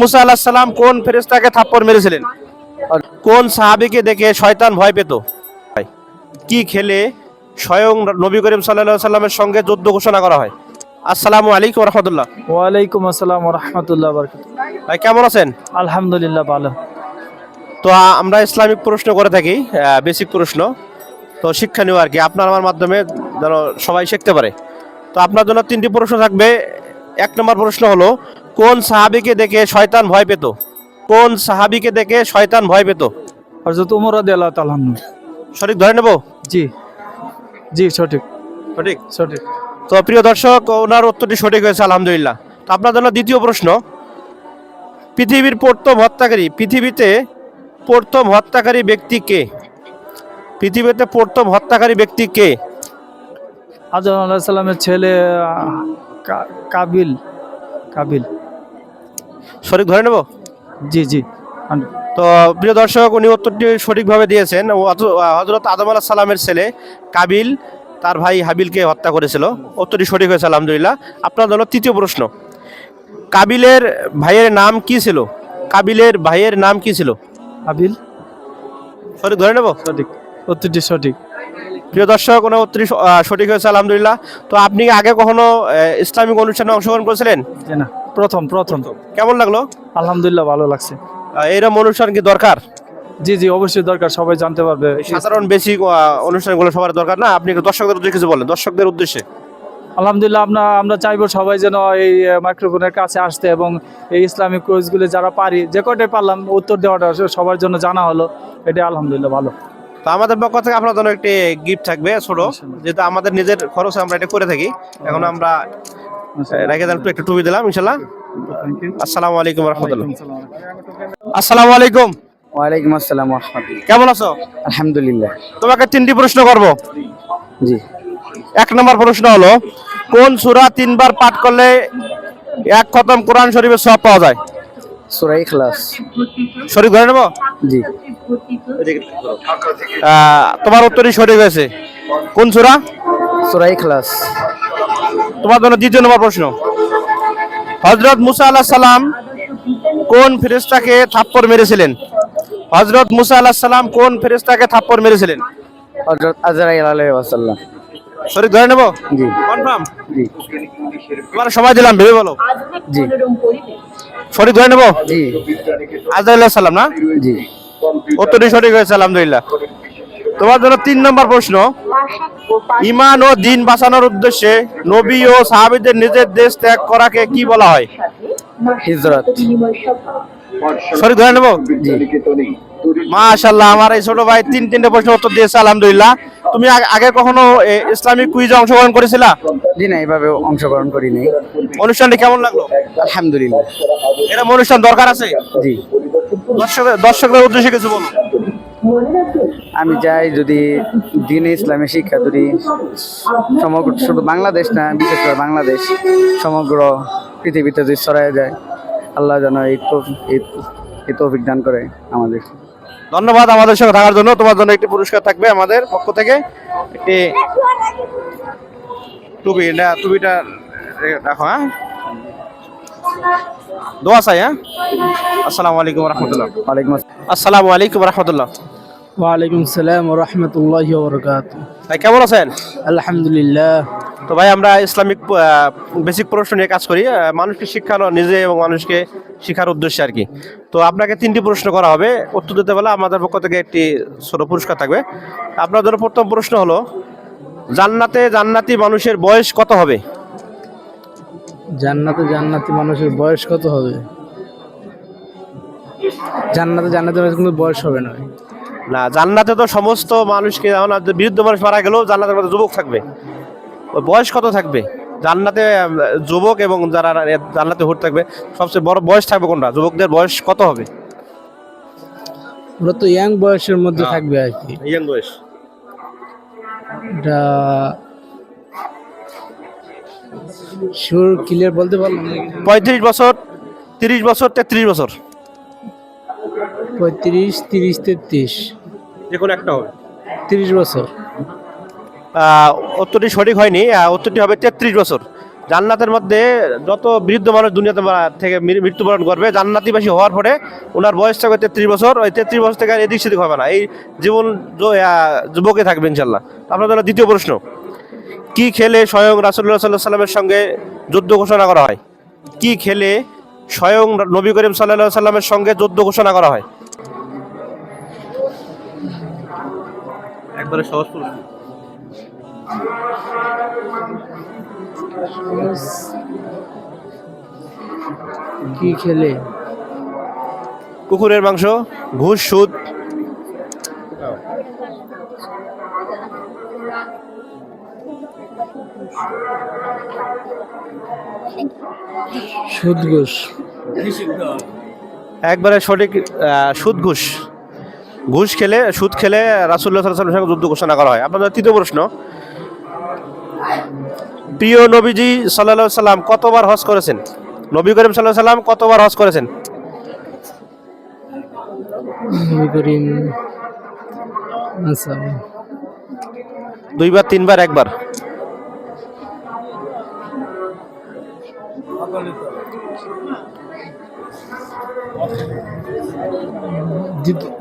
মুসা আল্লাহ সাল্লাম কোন ফেরেস্তাকে থাপ্পড় মেরেছিলেন? কোন সাহাবিকে দেখে শয়তান ভয় পেত? কি খেলে স্বয়ং নবী করিম সাল্লাহ সাল্লামের সঙ্গে যুদ্ধ ঘোষণা করা হয়? আসসালামু আলাইকুম রহমতুল্লাহ। ওয়ালাইকুম আসসালাম রহমতুল্লাহ ভাই কেমন আছেন? আলহামদুলিল্লাহ ভালো। তো আমরা ইসলামিক প্রশ্ন করে থাকি বেসিক প্রশ্ন। তো শিক্ষণীয় আর কি আপনার আমার মাধ্যমে যেন সবাই শিখতে পারে। তো আপনার জন্য তিনটি প্রশ্ন থাকবে। এক নম্বর প্রশ্ন হলো কোন সাহাবিকে দেখে শয়তান ভয় পেত? কোন সাহাবিকে দেখে শয়তান ভয় পেত? হজরত উমর রাদি আল্লাহ তালাহ সঠিক ধরে নেব? জি। জি সঠিক। সঠিক? সঠিক। তো প্রিয় দর্শক ওনার উত্তরটি সঠিক হয়েছে আলহামদুলিল্লাহ। তো আপনার জন্য দ্বিতীয় প্রশ্ন। পৃথিবীর প্রথম হত্যাকারী পৃথিবীতে প্রথম হত্যাকারী ব্যক্তি কে? পৃথিবীতে প্রথম হত্যাকারী ব্যক্তি কে? আজম আল্লাহ সাল্লামের ছেলে কাবিল। কাবিল। সঠিক ধরে নেব? জি জি। তো প্রিয় দর্শক উনি উত্তরটি সঠিকভাবে দিয়েছেন। হজরত আদম আলাহ সালামের ছেলে কাবিল তার ভাই হাবিলকে হত্যা করেছিল। উত্তরটি সঠিক হয়েছে আলহামদুলিল্লাহ। আপনার জন্য তৃতীয় প্রশ্ন। কাবিলের ভাইয়ের নাম কি ছিল? কাবিলের ভাইয়ের নাম কি ছিল? কাবিল? সঠিক ধরে নেব? সঠিক। উত্তরটি সঠিক। প্রিয় দর্শক ওনার উত্তরটি সঠিক হয়েছে আলহামদুলিল্লাহ। তো আপনি আগে কখনো ইসলামিক অনুষ্ঠানে অংশগ্রহণ করেছিলেন? না। প্রথম প্রথম। কেমন লাগল? আলহামদুলিল্লাহ ভালো লাগছে। এরম অনুষ্ঠান কি দরকার? জি জি অবশ্যই দরকার সবাই জানতে পারবে। সাধারণ বেসিক অনুষ্ঠানগুলো সবার দরকার না? আপনি দর্শকদের উদ্দেশ্যে কিছু বলেন দর্শকদের উদ্দেশ্যে। আলহামদুলিল্লাহ আমরা আমরা চাইব সবাই যেন এই মাইক্রোফোনের কাছে আসতে এবং এই ইসলামিক কোর্সগুলো যারা পারি যে কটাই পারলাম উত্তর দেওয়াটা সবার জন্য জানা হলো। এটা আলহামদুলিল্লাহ ভালো। তো আমাদের পক্ষ থেকে আপনার জন্য একটি গিফট থাকবে ছোট যেহেতু আমাদের নিজের খরচে আমরা এটা করে থাকি। এখন আমরা রেখে দেন একটু একটু টুপি দিলাম ইনশাল্লাহ আসসালামু আলাইকুম রহমতুল্লাহ। আসসালামু আলাইকুম। ওয়ালাইকুম আসসালাম রহমতুল্লাহ। কেমন আছো? আলহামদুলিল্লাহ। তোমাকে তিনটি প্রশ্ন করব। জি। এক নম্বর প্রশ্ন হলো কোন সূরা তিনবার পাঠ করলে এক খতম কোরআন শরীফের সব পাওয়া যায়? সুরাই খালাস শরীফ ধরে নেব? জি। তোমার উত্তরই সঠিক হয়েছে। কোন সূরা? সুরাই খালাস তোমার জন্য দ্বিতীয় নম্বর প্রশ্ন। হজরত মুসা আল্লাহ সালাম কোন ফেরেস্তাকে থাপ্পড় মেরেছিলেন? হজরত মুসা আল্লাহ সালাম কোন ফেরেস্তাকে থাপ্পড় মেরেছিলেন? হজরত আজরাইল আলাইহি ওয়াসাল্লাম সঠিক ধরে নেব? জি। কনফার্ম জি। তোমার সময় দিলাম ভেবে বলো। জি। সঠিক ধরে নেব? জি। আজরাইল্লাহ সালাম না? জি। উত্তরটি সঠিক হয়েছে আলহামদুলিল্লাহ। তোমার জন্য তিন নম্বর প্রশ্ন। ইমান ও দিন বাঁচানোর উদ্দেশ্যে নবী ও সাহাবিদের নিজের দেশ ত্যাগ করাকে কি বলা হয়? হিজরত। সঠিক ধরে নেব? মাশাল্লাহ আমার এই ছোট ভাই তিন তিনটে প্রশ্ন উত্তর দিয়েছে আলহামদুলিল্লাহ। তুমি আগে- কখনো ইসলামিক কুইজে অংশগ্রহণ করেছিলা? জি না এইভাবে অংশগ্রহণ করি নাই অনুষ্ঠানটি কেমন লাগল? আলহামদুলিল্লাহ। এরকম অনুষ্ঠান দরকার আছে? জি। দর্শকদের দর্শকদের উদ্দেশ্যে কিছু বলো আমি চাই যদি দিনে ইসলামের শিক্ষা যদি সমগ্র শুধু বাংলাদেশ না বিশেষ করে বাংলাদেশ সমগ্র পৃথিবীতে যদি ছড়ায় যায় আল্লাহ যেন এই তো তৌফিক দান করে আমাদের। ধন্যবাদ আমাদের সঙ্গে থাকার জন্য। তোমার জন্য একটি পুরস্কার থাকবে আমাদের পক্ষ থেকে। একটি টুপি না টুপিটা রাখো হ্যাঁ? দোয়া চাই হ্যাঁ? আসসালামু আলাইকুম রহমতুল্লাহ। আসসালামু। আলাইকুম রহমতুল্লাহ। ওয়ালাইকুম সালাম রহমতুল্লাহ বরকাত ভাই কেমন আছেন? আলহামদুলিল্লাহ। তো ভাই আমরা ইসলামিক বেসিক প্রশ্ন নিয়ে কাজ করি মানুষকে শিক্ষানো নিজে এবং মানুষকে শিখার উদ্দেশ্যে আর কি। তো আপনাকে তিনটি প্রশ্ন করা হবে। উত্তর দিতে পারলে আমাদের পক্ষ থেকে একটি ছোট পুরস্কার থাকবে। আপনার জন্য প্রথম প্রশ্ন হলো জান্নাতে জান্নাতি মানুষের বয়স কত হবে? জান্নাতে জান্নাতি মানুষের বয়স কত হবে? জান্নাতে জান্নাতি মানুষের কোনো বয়স হবে না না জান্নাতে তো সমস্ত মানুষকে যেমন বৃদ্ধ মানুষ মারা গেলেও জান্নাতের মধ্যে যুবক থাকবে। বয়স কত থাকবে? জান্নাতে যুবক এবং যারা জান্নাতে হুট থাকবে সবচেয়ে বড় বয়স থাকবে কোনটা? যুবকদের বয়স কত হবে? ওরা তো ইয়াং বয়সের মধ্যে থাকবে আর কি। ইয়াং বয়স। এটা শিওর ক্লিয়ার বলতে পারলাম পঁয়ত্রিশ বছর তিরিশ বছর তেত্রিশ বছর। পঁয়ত্রিশ তিরিশ তেত্রিশ। যে কোনো একটা হবে। তিরিশ বছর। উত্তরটি সঠিক হয়নি। উত্তরটি হবে তেত্রিশ বছর। জান্নাতের মধ্যে যত বৃদ্ধ মানুষ দুনিয়াতে থেকে মৃত্যুবরণ করবে জান্নাতিবাসী হওয়ার পরে ওনার বয়স থাকবে তেত্রিশ বছর। ওই তেত্রিশ বছর থেকে আর এদিক সেদিক হবে না। এই জীবন যুবকে থাকবে ইনশাল্লাহ আপনার জন্য দ্বিতীয় প্রশ্ন। কি খেলে স্বয়ং রাসুল্লাহ সাল্লাহ সাল্লামের সঙ্গে যুদ্ধ ঘোষণা করা হয়? কি খেলে স্বয়ং নবী করিম সাল্লাহ সাল্লামের সঙ্গে যুদ্ধ ঘোষণা করা হয়? একবারে সহজ প্রশ্ন কি খেলে? কুকুরের মাংস ঘুষ সুদ। সুদ ঘুষ। একবারে সঠিক আহ, সুদ ঘুষ। ঘুষ খেলে সুদ খেলে রাসুল্লাহ সাল্লামের সঙ্গে যুদ্ধ ঘোষণা করা হয়। আপনাদের তৃতীয় প্রশ্ন। প্রিয় নবীজি সাল্লাহ সাল্লাম কতবার হজ করেছেন? নবী করিম সাল্লাহ সাল্লাম কতবার হজ করেছেন? আচ্ছা। দুইবার তিনবার একবার?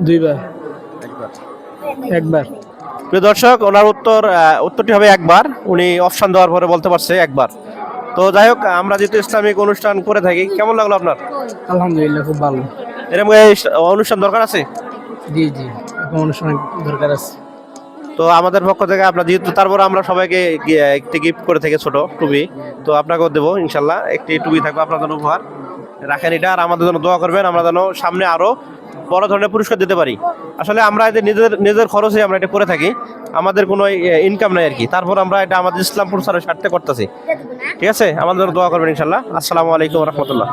দুইবার। একবার। প্রিয় দর্শক ওনার উত্তর উত্তরটি হবে একবার। উনি অপশন দেওয়ার পরে বলতে পারছে একবার। তো যাই হোক আমরা যেহেতু ইসলামিক অনুষ্ঠান করে থাকি কেমন লাগল আপনার? আলহামদুলিল্লাহ খুব ভালো। এরকম এই অনুষ্ঠান দরকার আছে? জি জি এখন অনুষ্ঠানের দরকার আছে। তো আমাদের পক্ষ থেকে আপনার যেহেতু তারপর আমরা সবাইকে একটি গিফট করে থেকে ছোট টুপি, তো আপনাকেও দেবো ইনশাল্লাহ। একটি টুপি থাকবে আপনার জন্য উপহার। রাখেন এটা আর আমাদের জন্য দোয়া করবেন, আমরা যেন সামনে আরও বড় ধরনের পুরস্কার দিতে পারি। আসলে আমরা এদের নিজেদের, নিজের খরচে আমরা এটা করে থাকি, আমাদের কোনো ইনকাম নাই আর কি। তারপর আমরা এটা আমাদের ইসলাম প্রচারের স্বার্থে করতেছি। ঠিক আছে? আমাদের দোয়া করবেন ইনশাল্লাহ। আসসালামু আলাইকুম রহমতুল্লাহ।